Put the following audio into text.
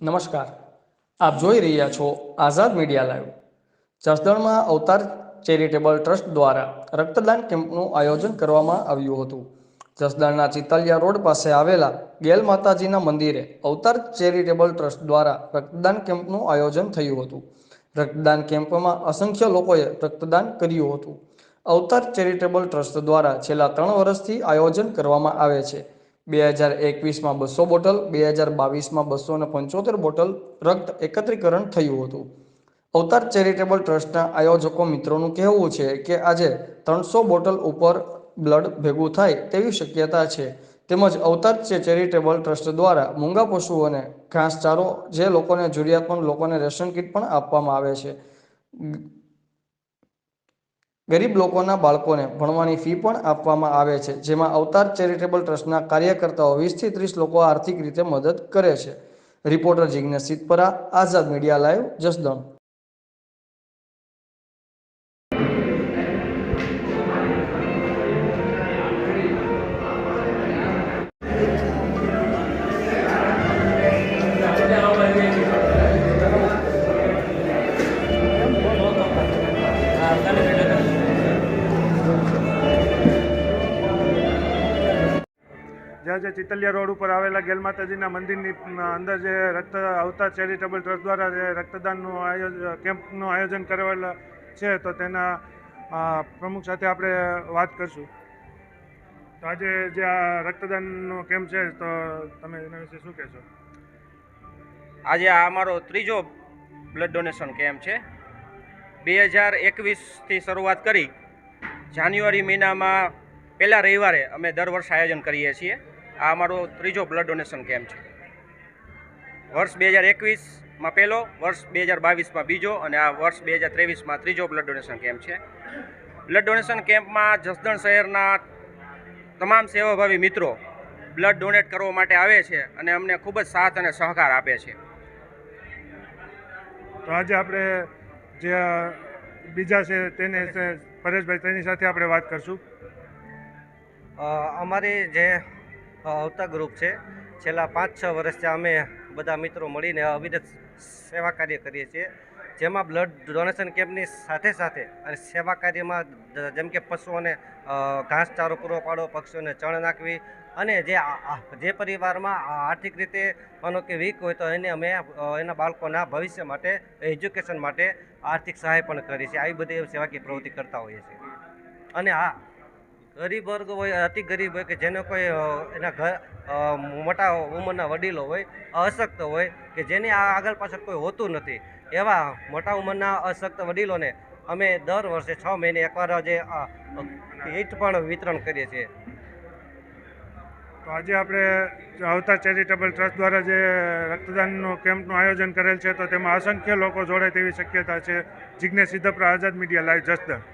નમસ્કાર. આપ જોઈ રહ્યા છો આઝાદ મીડિયા લાઈવ. જસદણમાં અવતાર ચેરિટેબલ ટ્રસ્ટ દ્વારા રક્તદાન કેમ્પનું આયોજન કરવામાં આવ્યું હતું. જસદણના ચિતલિયા રોડ પાસે આવેલા ગેલ માતાજીના મંદિરે અવતાર ચેરિટેબલ ટ્રસ્ટ દ્વારા રક્તદાન કેમ્પનું આયોજન થયું હતું. રક્તદાન કેમ્પમાં અસંખ્ય લોકોએ રક્તદાન કર્યું હતું. અવતાર ચેરિટેબલ ટ્રસ્ટ દ્વારા છેલ્લા ત્રણ વર્ષથી આયોજન કરવામાં આવે છે. બે હજાર એકવીસમાં બસો બોટલ, બે હજાર બાવીસમાં બસો ને પંચોતેર બોટલ રક્ત એકત્રીકરણ થયું હતું. અવતાર ચેરિટેબલ ટ્રસ્ટના આયોજકો મિત્રોનું કહેવું છે કે આજે ત્રણસો બોટલ ઉપર બ્લડ ભેગું થાય તેવી શક્યતા છે. તેમજ અવતાર ચેરિટેબલ ટ્રસ્ટ દ્વારા મૂંગા પશુઓને ઘાસચારો જે લોકોને જરૂરિયાતમંદ લોકોને રેશન કીટ પણ આપવામાં આવે છે. ગરીબ લોકોના બાળકોને ભણવાની ફી પણ આપવામાં આવે છે, જેમાં અવતાર ચેરિટેબલ ટ્રસ્ટના કાર્યકર્તાઓ વીસથી ત્રીસ લોકો આર્થિક રીતે મદદ કરે છે. Reporter Jignesh Siddhpara, Azad media live Jasdan. જે ચિતલિયા રોડ ઉપર આવેલા ગેલ માતાજીના મંદિરની અંદર જે રક્ત અવતાર ચેરિટેબલ ટ્રસ્ટ દ્વારા જે રક્તદાનનું આયોજન કેમ્પનું આયોજન કરેલા છે, તો તેના પ્રમુખ સાથે આપણે વાત કરશું. તો આજે જે આ રક્તદાનનો કેમ્પ છે, તો તમે એના વિશે શું કહેશો? આજે આ અમારો ત્રીજો બ્લડ ડોનેશન કેમ્પ છે. બે હજાર એકવીસથી શરૂઆત કરી જાન્યુઆરી મહિનામાં પહેલા રવિવારે અમે દર વર્ષે આયોજન કરીએ છીએ. આ અમારો ત્રીજો બ્લડ ડોનેશન કેમ્પ છે? વર્ષ બે હજાર એકવીસમાં પહેલો વર્ષ બે હજાર બાવીસમાં બીજો અને આ વર્ષ બે હજાર ત્રેવીસમાં ત્રીજો બ્લડ ડોનેશન કેમ્પ છે? બ્લડ ડોનેશન કેમ્પમાં જસદણ શહેરના તમામ સેવાભાવી મિત્રો બ્લડ ડોનેટ કરવા માટે આવે છે અને અમને ખૂબ જ સાથ અને સહકાર આપે છે. તો આજે આપણે જે બીજા છે તેને પરેશભાઈ તેની સાથે આપણે વાત કરશું. અમારી જે અ, અવતા ગ્રુપ છે. છેલ્લા પાંચ છ વર્ષથી અમે બધા મિત્રો મળીને અવિરત સેવા કાર્ય કરીએ છીએ. જેમાં બ્લડ ડોનેશન કેમ્પની સાથે સાથે અને સેવા કાર્યમાં જેમ કે પશુઓને ઘાસચારો પૂરો પાડો પક્ષીઓને ચણ નાખવી અને જે આ- આ- જે પરિવારમાં આ આર્થિક રીતે માનો કે વીક હોય તો એને અમે એના બાળકોના ભવિષ્ય માટે એજ્યુકેશન માટે આર્થિક સહાય પણ કરીએ છીએ. આવી બધી સેવાકીય પ્રવૃત્તિ કરતા હોઈએ છીએ. અને હા ગરીબ વર્ગ હોય, અતિ ગરીબ હોય કે જેને કોઈ એના ઘર મોટા ઉંમરના વડીલો હોય, અશક્ત હોય કે જેની આગળ પાછળ કોઈ હોતું નથી, એવા મોટા ઉંમરના અશક્ત વડીલોને અમે દર વર્ષે છ મહિને એકવાર જે કીટ પણ વિતરણ કરીએ છીએ. તો આજે આપણે આવતા ચેરિટેબલ ટ્રસ્ટ દ્વારા જે રક્તદાનનો કેમ્પનું આયોજન કરેલ છે, તો તેમાં અસંખ્ય લોકો જોડાય તેવી શક્યતા છે. Jignesh Siddhpara Azad media live, Jasdan.